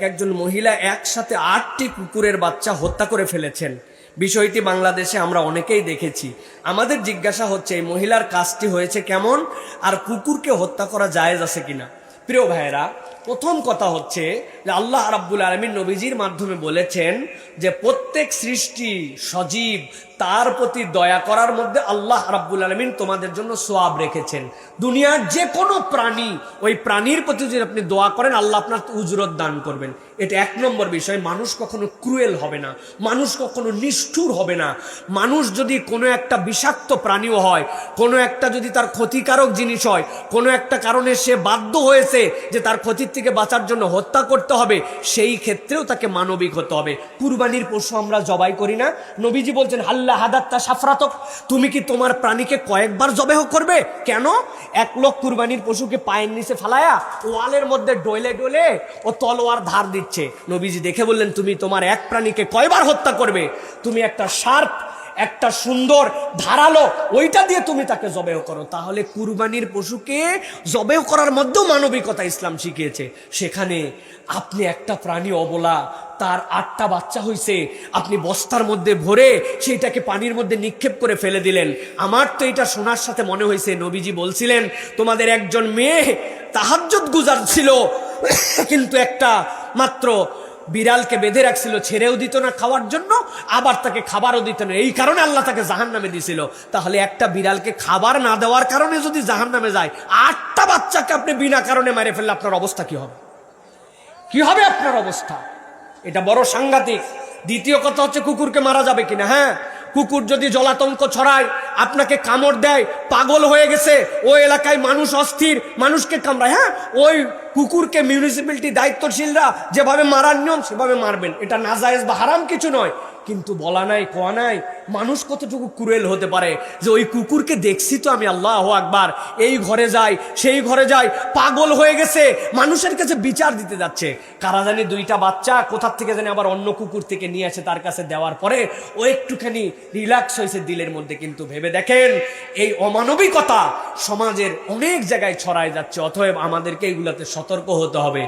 একজন মহিলা একসাথে আটটি কুকুরের বাচ্চা হত্যা করে ফেলেছেন। বিষয়টি বাংলাদেশে আমরা অনেকেই দেখেছি। আমাদের জিজ্ঞাসা হচ্ছে, এই মহিলার কাজটি হয়েছে কেমন? আর কুকুরকে হত্যা করা জায়েজ আছে কিনা? প্রিয় ভাইয়েরা প্রথম কথা হচ্ছে যে আল্লাহ রাব্বুল আলমীর নবীজির মাধ্যমে বলেছেন যে প্রত্যেক সৃষ্টি সজীব, তার প্রতি দয়া করার মধ্যে আল্লাহ রাব্বুল আলমিন তোমাদের জন্য সোয়াব রেখেছেন। দুনিয়ার যে কোনো প্রাণী, ওই প্রাণীর প্রতি যদি আপনি দোয়া করেন, আল্লাহ আপনার উজরত দান করবেন। এটা এক নম্বর বিষয়, মানুষ কখনো ক্রুয়েল হবে না, মানুষ কখনো নিষ্ঠুর হবে না। মানুষ যদি কোনো একটা বিষাক্ত প্রাণীও হয়, কোনো একটা যদি তার ক্ষতিকারক জিনিস হয়, কোনো একটা কারণে সে বাধ্য হয়েছে যে তার ক্ষতির থেকে বাঁচার জন্য হত্যা করতে হবে, সেই ক্ষেত্রেও তাকে মানবিক হতে হবে। কুরবানির পশু আমরা জবাই করি না। নবীজি বলছেন, হাল্লা হাদাত্তা সাফরাতক। তুমি কি তোমার প্রাণীকে কয়েকবার জবেহ করবে? কেন? এক লোক কুরবানির পশুকে পায়ের নিচে ফালায়া ওয়ালের মধ্যে ডলে ডলে ও তলোয়ার ধার দিচ্ছে। নবীজি দেখে বললেন, তুমি তোমার এক প্রাণীকে কয়বার হত্যা করবে? তুমি একটা শার্প একটা সুন্দর ধারালো, ওইটা দিয়ে তুমি তাকে জবেহ করো। তাহলে কুরবানির পশুকে জবেহ করার মধ্যেও মানবিকতা ইসলাম শিখিয়েছে। সেখানে আপনি একটা প্রাণী অবলা, তার আটটা বাচ্চা হইছে, আপনি বস্তার মধ্যে ভরে সেইটাকে পানির মধ্যে নিক্ষেপ করে ফেলে দিলেন। আমার তো এটা শোনার সাথে মনে হয়েছে নবীজি বলছিলেন, তোমাদের একজন মেয়ে তাহাজ্জত গুজার ছিল, কিন্তু একটা মাত্র বিড়ালকে বেঁধে রাখছিল, ছেড়েও দিত না খাওয়ার জন্য, আবার তাকে খাবারও দিত না। এই কারণে আল্লাহ তাকে জাহান নামে দিছিল। তাহলে একটা বিড়ালকে খাবার না দেওয়ার কারণে যদি জাহান নামে যায়, আটটা বাচ্চাকে আপনি বিনা কারণে মেরে ফেললে আপনার অবস্থা কি হবে? কি হবে আপনার অবস্থা? এটা বড় সাংঘাতিক। দ্বিতীয় কথা হচ্ছে কুকুরকে মারা যাবে কিনা হ্যাঁ? কুকুর যদি জলাতঙ্ক ছড়ায়, আপনাকে কামড় দেয়, পাগল হয়ে গেছে ওই এলাকায় মানুষ অস্থির, মানুষকে কামড়ায় হ্যাঁ? ওই কুকুরকে মিউনিসিপ্যালিটি দায়িত্বশীলরা যেভাবে মারার নিয়ম, সেভাবে মারবেন। এটা নাজায়েজ বা হারাম কিছু নয়। কিন্তু বলা নাই, কোয়া নাই, মানুষ কতটুকু কুরেল হতে পারে? যে ওই কুকুরকে দেখছি তো আমি, আল্লাহ আকবার। এই ঘরে যাই, সেই ঘরে যাই, পাগল হয়ে গেছে, মানুষের কাছে বিচার দিতে যাচ্ছে। কারা জানি দুইটা বাচ্চা কোথার থেকে জানি আবার অন্য কুকুর থেকে নিয়ে আসে তার কাছে দেওয়ার পরে ও একটুখানি রিল্যাক্স হয়েছে দিলের মধ্যে। কিন্তু ভেবে দেখেন, এই অমানবিকতা সমাজের অনেক জায়গায় ছড়ায় যাচ্ছে, অতএব আমাদেরকে এগুলাতে সতর্ক হতে হবে।